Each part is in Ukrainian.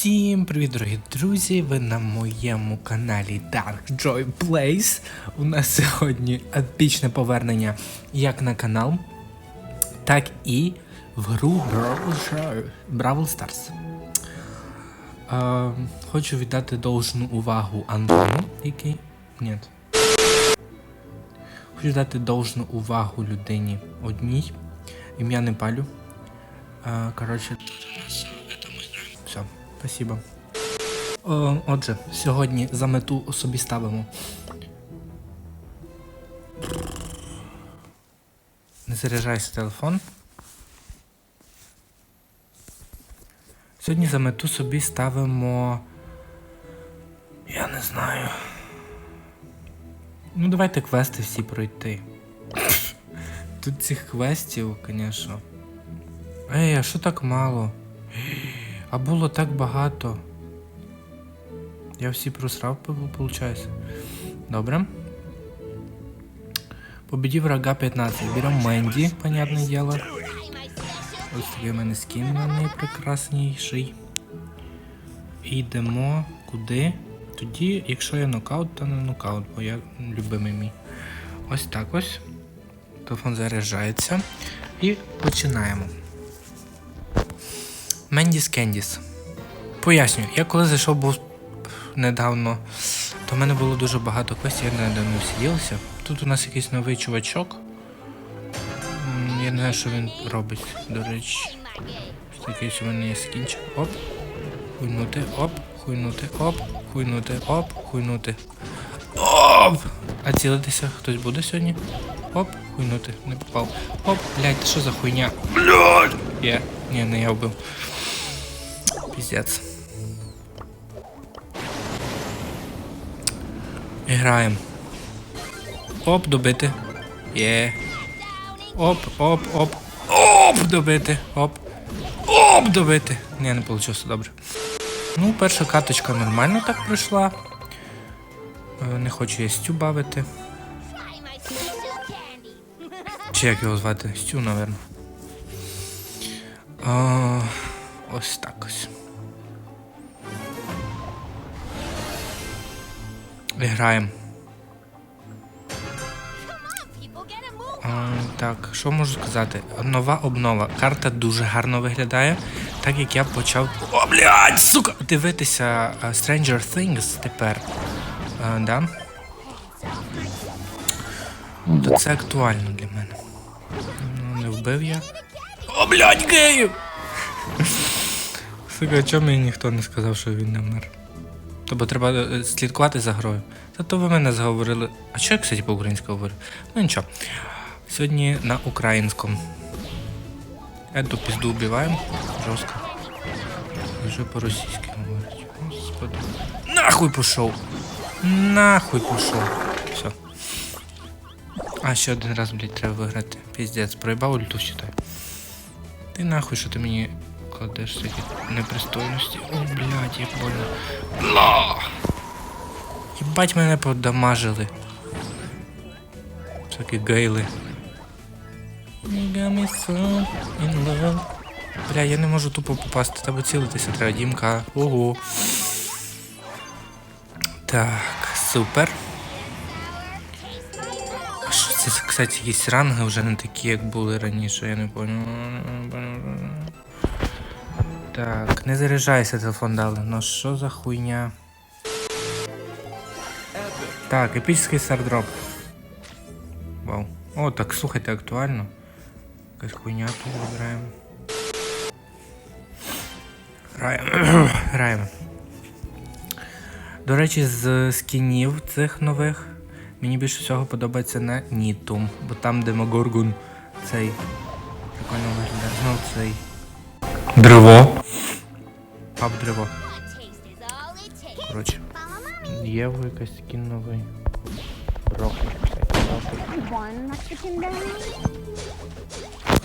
Всім привіт, дорогі друзі! Ви на моєму каналі Dark Joy Plays. У нас сьогодні епічне повернення як на канал, так і в гру Brawl Stars- Е, хочу віддати должну увагу Антону, який. Ні. Хочу дати должну увагу людині одній. Ім'я не палю. Е, коротше, спасибо. О, отже, сьогодні за мету собі ставимо. Не заряджайся телефон. Сьогодні за мету собі ставимо. Я не знаю. Ну, давайте квести всі пройти. Тут цих квестів, звісно. Ей, а що так мало? А було так багато. Я всі просрав, виходить. Добре. Победив врага 15. Берем Менді, понятне діло. Ось такий у мене скін на неї прекрасніший. І йдемо куди? Тоді, якщо я нокаут, то не нокаут, бо я любимий мій. Ось так ось. Телефон заряджається. І починаємо. Мендіс Кендіс. Поясню, я коли зайшов був недавно, то в мене було дуже багато квестів, я недавно сиділася. Тут у нас якийсь новий чувачок. Я не знаю, що він робить, до речі. Такий у мене є скінчик. Оп. Хуйнути, оп, хуйнути, оп, хуйнути, оп, хуйнути. Оп! А цілитися хтось буде сьогодні? Оп, хуйнути, не попав. Оп, блядь, що за хуйня? Блядь! Є, ні, не я вбив. Піздець. Граємо. Оп, добити. Є. Оп, оп, оп. Оп, добити. Оп. Оп, добити. Ні, не вийшло добре. Ну, перша каточка нормально так пройшла. Е, Не хочу я Стю бавити. Чи як його звати? Стю, напевно. А, ось так ось. Граємо. Так, що можу сказати? Нова обнова. Карта дуже гарно виглядає, так як я почав. О, блядь, сука! Дивитися а, Stranger Things тепер. А, да? То це актуально для мене. Ну, не вбив я. О, блядь, геїв! Сука, чому мені ніхто не сказав, що він не вмер? Тобто треба е, слідкувати за грою. Та то ви мене заговорили. А що я, кстати, по-українськи говорю? Ну нічого. Сьогодні на українському. Эту пизду убиваем. Жорстко. Вже по-російськи говорить. Господи. Нахуй пішов! Нахуй пішов. Все. А, ще один раз, блядь, треба виграти. Піздець, проїбав ульту, считай. Ти нахуй, що ти мені кладеш такі непристойності. О, блядь, як больно. Ла! Єбать мене подамажили. Всякі гейли. So in love. Бля, я не можу тупо попасти, треба цілитися, треба дімка. Ого. Так, супер. Кстати, якісь ранги вже не такі, як були раніше, я не понял. Так, не заряджайся, телефон дали. Ну що за хуйня? Так, епічний стардроп. Вау. О, так слухайте, актуально. Якась хуйня тут вибираємо. Граємо. Граємо. До речі, з скінів цих нових мені більше всього подобається на Ніту, бо там Демогоргун цей прикольно виглядає. Знов цей. Древо. Пап древо. Коротше. Єву якась скін новий. Mexican?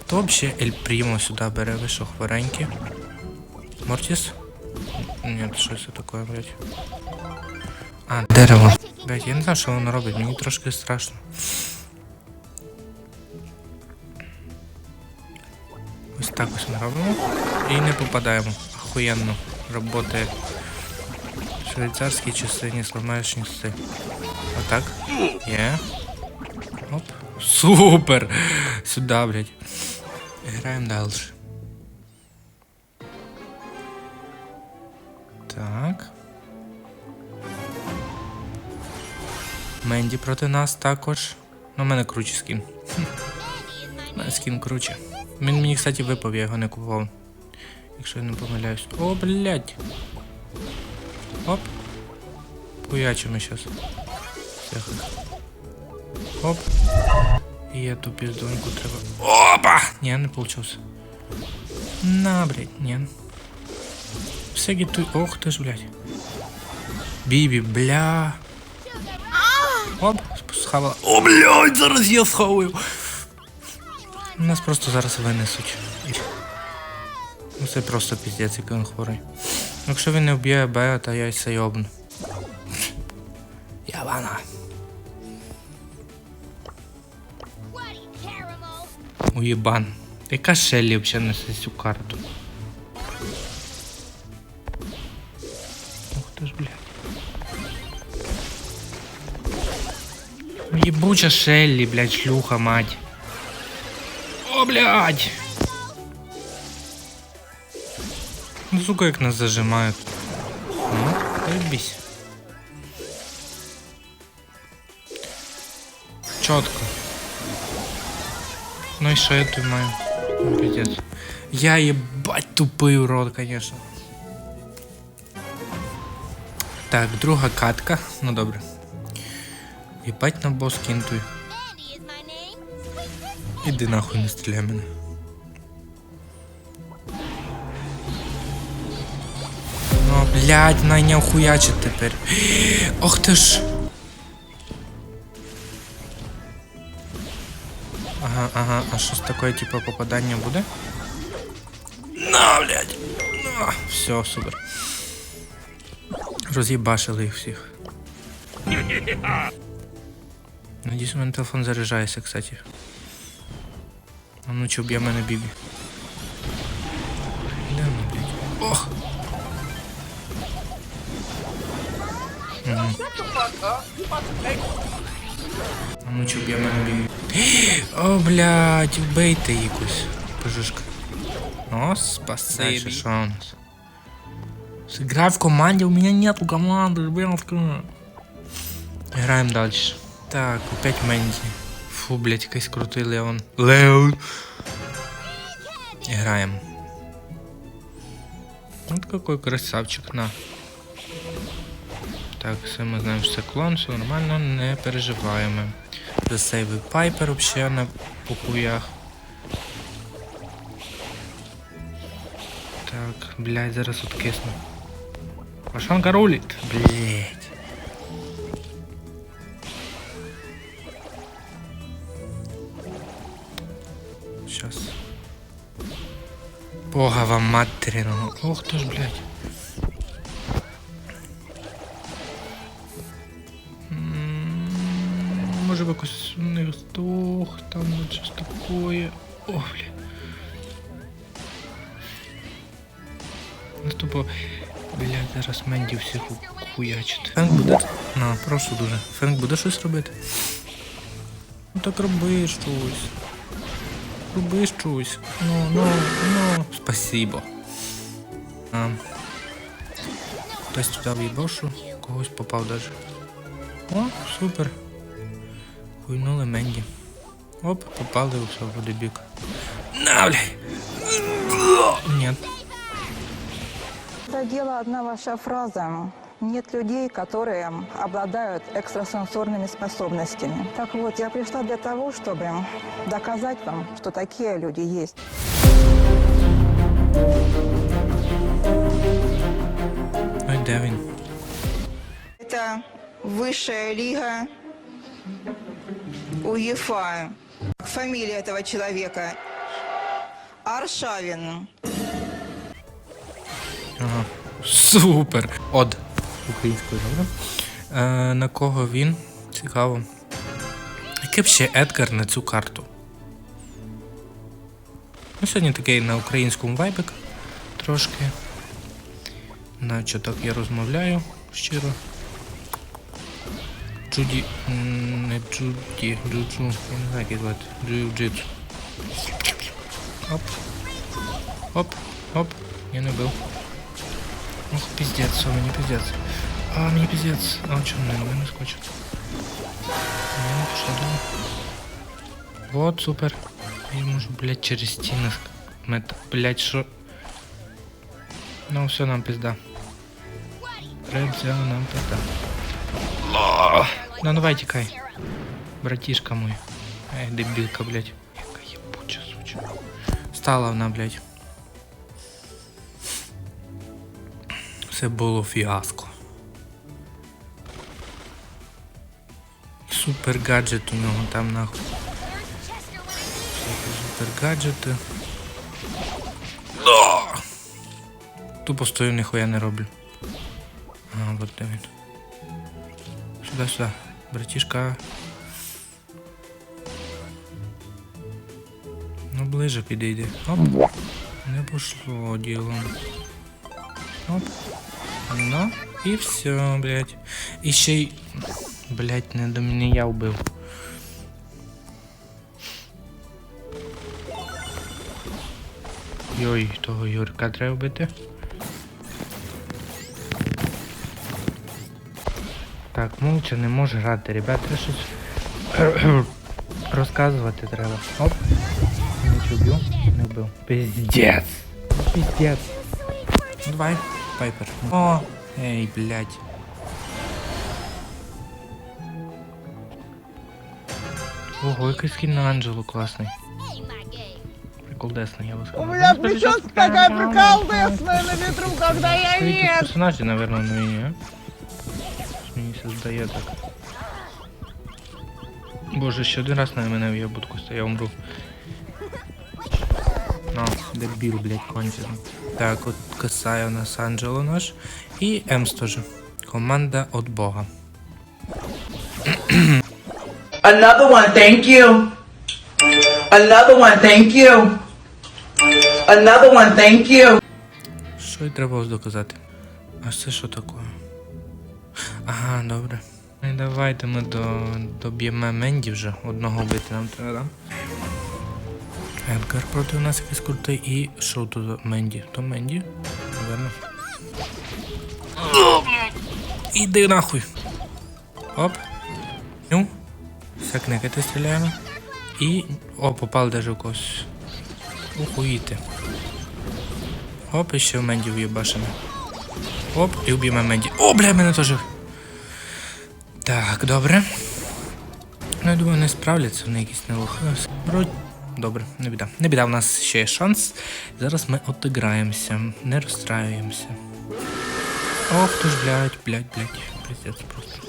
Хто взагалі Ель Прімо сюди бере? Ви що, хворенькі? Мортіс? Ні, що це таке, блядь? А, дерево. Блядь, я не знаю, що воно робить, мені трошки страшно. Ось так ось ми робимо. І не попадаємо. Охуєнно. работає. Швейцарські часи, не сломаєш часи. Отак. Є. Оп. Супер! Сюда, блядь. Граємо далі. Менді проти нас також. Ну, у мене круче скін. У мене скін круче. Він мені, кстати, випав, я його не купував. Якщо я не помиляюсь. О, блядь. Оп. Хуячимо щас. Всех. Оп. І я ту піздоньку треба. Опа! Ні, не получився. На, блядь, ні. Всякі ту... Ох ти ж, блядь. Бібі, бля. Схавала. О, блядь, зараз я схаваю. Нас просто зараз винесуть. Ну це просто піздець, який він хворий. Якщо він не вб'є Б, то я й це йобну. Явана. Уєбан. Яка Шеллі взагалі несе цю карту? Ебуча Шелли, блядь, шлюха, мать. О, блядь. Ну, сука, як нас зажимают. Ну, заебись. Чітко. Ну і що я тут маю? Ну, пиздец. Я ебать тупий урод, конечно. Так, друга катка. Ну добре. Єбать на бос кінтуй. Іди нахуй не стріляй мене. Ну, блядь, найняв хуячить тепер. Ох ти ж. Ага, ага, а що з такое, типу, попадання буде? На, блядь! На, все, супер. Роз'їбашили їх всіх. Надіюсь, у мене телефон заряджається, кстати. А ну чи б'є мене бібі. Де воно, блядь? Ох! Мгм. А ну чи б'є мене бібі. О, блядь, вбийте якусь. Пожушка. О, спасибо. Дальше що у нас? Сыграй в команде, у меня нету команды, ребятка. Граємо далі. Так, опять Менді. Фу, блять, якийсь крутий Леон. Леон. Граємо. Вот какой красавчик, на. Так, все ми знаємо, що це клон, все нормально, не переживаємо. Засейвив Пайпер вообще на похуях. Так, блядь, зараз откисну. Пашонка рулит, блядь. Сейчас. Бога вам материного. Ох ты ж, блядь. Може б якось них здох, там от щось такое. О, блядь. Ну, тупо, блядь, зараз Менді всіх хуячить. Фенк буде. На, прошу дуже. Фенк буде щось робити. Ну так роби щось. Роби щось. Ну, ну, ну. Спасибо. А. Хтось туди в'їбошу, когось попав даже. О, супер. Хуйнули Менді. Оп, попали у в бік. На, блядь. Нет. Это дело одна ваша фраза. Нет людей, которые обладают экстрасенсорными способностями. Так вот, я пришла для того, чтобы доказать вам, что такие люди есть. Він? Это высшая лига УЕФА. Фамилия этого человека Аршавин. Ага. Супер. Од. Українською, добре? Е, на кого він? Цікаво. Який б ще Едгар на цю карту? Ну, сьогодні такий на українському вайбик. Трошки. Наче так я розмовляю щиро. Джуді. Не Джуді, Джуджу. Я не знаю, як звати. Джиу-джитсу. Оп. Оп, оп. Я не бив. Ох, пиздец, все, мені пиздец. А, мені пиздец. А, чому не, не скочив? Я не пішла далі. Вот, супер. Я можу, блядь, через стіни ск- мет. Блядь, що? Ну, все, нам пизда. Ребзя, нам пизда. Ну, давай, тікай. Братишка мой. Ай, дебилка, блядь. Яка ебуча суча. Стала вона, блядь. Це було фіаско. Супер гаджет у нього там нахуй. Супер гаджети. Да! Тупо стою, ніхуя не роблю. А, вот де він. Сюда, сюда. Братишка. Ну, ближе підійди. Оп. Не пошло ділом. Оп. Ну, і все, блядь. І ще й. Блядь, не до мене я вбив. Йой, того Юрка треба вбити. Так, молча не може грати, ребята, щось розказувати треба. Оп. Не вбив, не вбив. Пиздец. Пиздец. Давай, Пайпер. О, ей, блядь. Ого, який скін на Анджелу класний. Приколдесний, я бы сказал. У меня прическа такая приколдесная на ветру, когда я нет. персонажі, наверное, на? Мені все здає так. Боже, ще один раз на мене в ябутку я умру. На, дебіл, блядь, кончений. Так, от касає у нас Анджело наш. І Емс теж. Команда от Бога. Another one, thank you. Another one, thank you. Another one, thank you. Що й треба доказати? А це що таке? Ага, добре. Ну давайте ми до, доб'ємо Менді вже. Одного вбити нам треба, Едгар проти нас якийсь крутий і що тут Менді? То Менді? Наверно. Іди нахуй. Оп. Ну. Все кникати стріляємо. І. О, попав даже в когось. Ухуїти. Оп, і ще в Менді в'єбашимо. Оп, і вб'ємо Менді. О, бля, мене теж. Так, добре. Ну, я думаю, не справляться, вони якісь не лохилися. Вроді. Добре, не біда. Не біда, у нас ще є шанс. Зараз ми отиграємося, не розстраюємося. Ох, ти ж, блядь, блядь, блядь. Пиздец просто.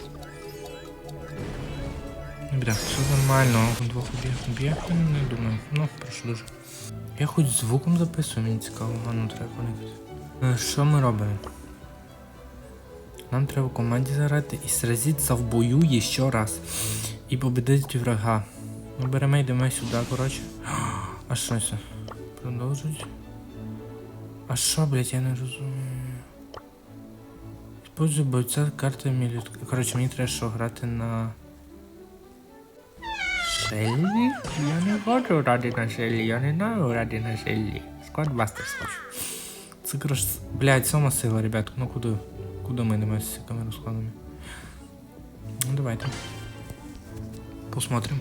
Не біда, все нормально, двох уб'є. Уб'є? Не думаю. Ну, прошу дуже. Я хоч звуком записую, мені цікаво, а ну треба поникати. Е, Що ми робимо? Нам треба в команді заграти і сразиться в бою ще раз. І победити врага. Ми беремо йдемо сюди, коротше. А що це? Продовжують. А що, блядь, я не розумію. Используй бойця карти мілют. Коротше, мені треба що грати на. Шеллі? Я не хочу грати на Шеллі, я не знаю грати на Шеллі. Складбастерс хочу. Це коротше, блядь, сама сила, ребят. Ну куди? Куди ми йдемо з цими розкладами? Ну давайте. Посмотрим.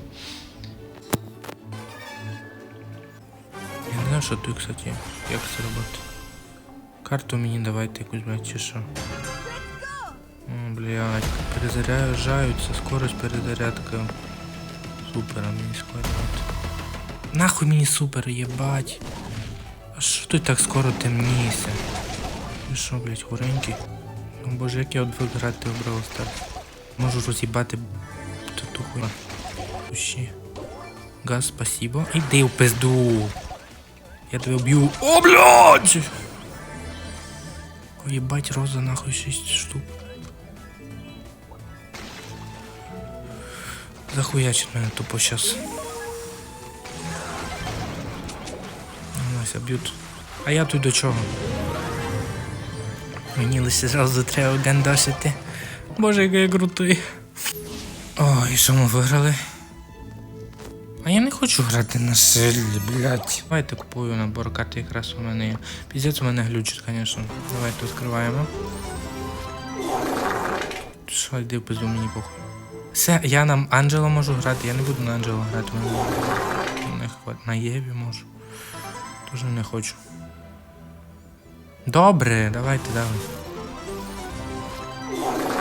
Знаю, що тут, кстати, як це робити. Карту мені давайте якусь, блядь, чи що. Блядь, перезаряджаються, скорость перезарядки. Супер, а мені складувати. Нахуй мені супер, єбать. А що тут так скоро темніється? Ви що, блядь, хворенький? Ну боже, як я одвик грати в Brawl Stars. Можу роз'їбати ту хуйню. Газ, спасибо. Іди в пизду. Я тебе вб'ю. О, блядь! Ебать, роза нахуй 6 штук. Захуячить мене тупо щас. Вася, б'ють. А я тут до чого? Мені лише зразу треба гандосити. Боже, який крутий. Ой, що ми виграли? А я не хочу грати на силі, блядь. Давайте купую набор карти, якраз у мене є. Піздець у мене глючить, звісно. Давайте відкриваємо. Що, йди в пизду, мені похуй. Все, я на Анджело можу грати, я не буду на Анджело грати. Не хват... На Єві можу. Тоже не хочу. Добре, давайте, давай.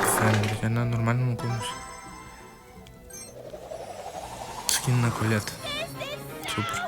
Фенрік, я на нормальному комусь. Скін на колет. Супер.